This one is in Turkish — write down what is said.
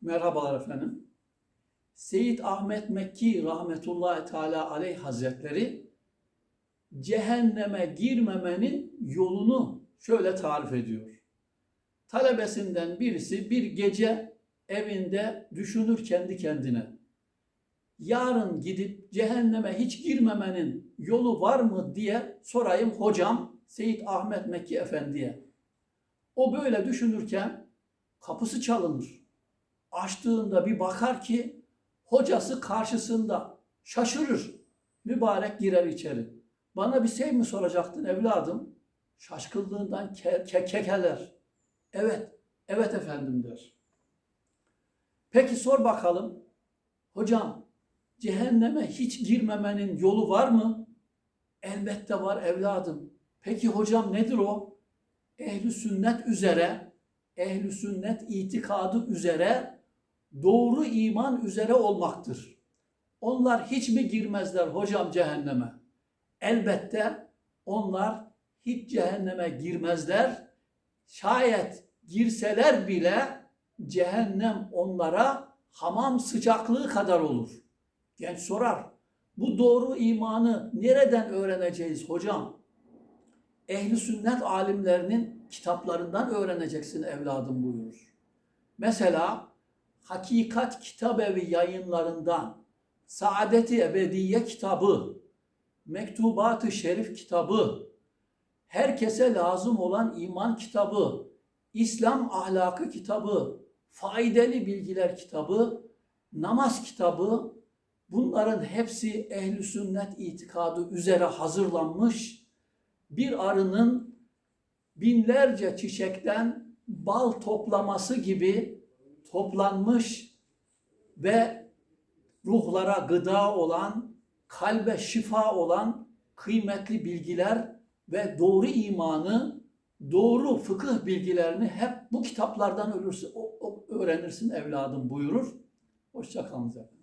Merhabalar efendim. Seyyid Ahmet Mekki rahmetullahi teala aleyh hazretleri cehenneme girmemenin yolunu şöyle tarif ediyor. Talebesinden birisi bir gece evinde düşünür kendi kendine. Yarın gidip cehenneme hiç girmemenin yolu var mı diye sorayım hocam Seyyid Ahmet Mekki Efendi'ye. O böyle düşünürken kapısı çalınır. Açtığında bir bakar ki hocası karşısında şaşırır. Mübarek girer içeri. Bana bir şey mi soracaktın evladım? Şaşkınlığından ke- ke- kekeler. Evet, evet efendim der. Peki sor bakalım. Hocam, cehenneme hiç girmemenin yolu var mı? Elbette var evladım. Peki hocam nedir o? Ehli sünnet üzere, ehli sünnet itikadı üzere doğru iman üzere olmaktır. Onlar hiç mi girmezler hocam cehenneme? Elbette onlar hiç cehenneme girmezler. Şayet girseler bile cehennem onlara hamam sıcaklığı kadar olur. Genç sorar. Bu doğru imanı nereden öğreneceğiz hocam? Ehli sünnet alimlerinin kitaplarından öğreneceksin evladım buyurur. Mesela Hakikat Kitabevi yayınlarından Saadeti Ebediye kitabı, Mektubat-ı Şerif kitabı, herkese lazım olan iman kitabı, İslam ahlakı kitabı, faydalı bilgiler kitabı, namaz kitabı, bunların hepsi ehli sünnet itikadı üzere hazırlanmış bir arının binlerce çiçekten bal toplaması gibi toplanmış ve ruhlara gıda olan, kalbe şifa olan kıymetli bilgiler ve doğru imanı, doğru fıkıh bilgilerini hep bu kitaplardan ölürsün, öğrenirsin evladım buyurur. Hoşça kalın efendim.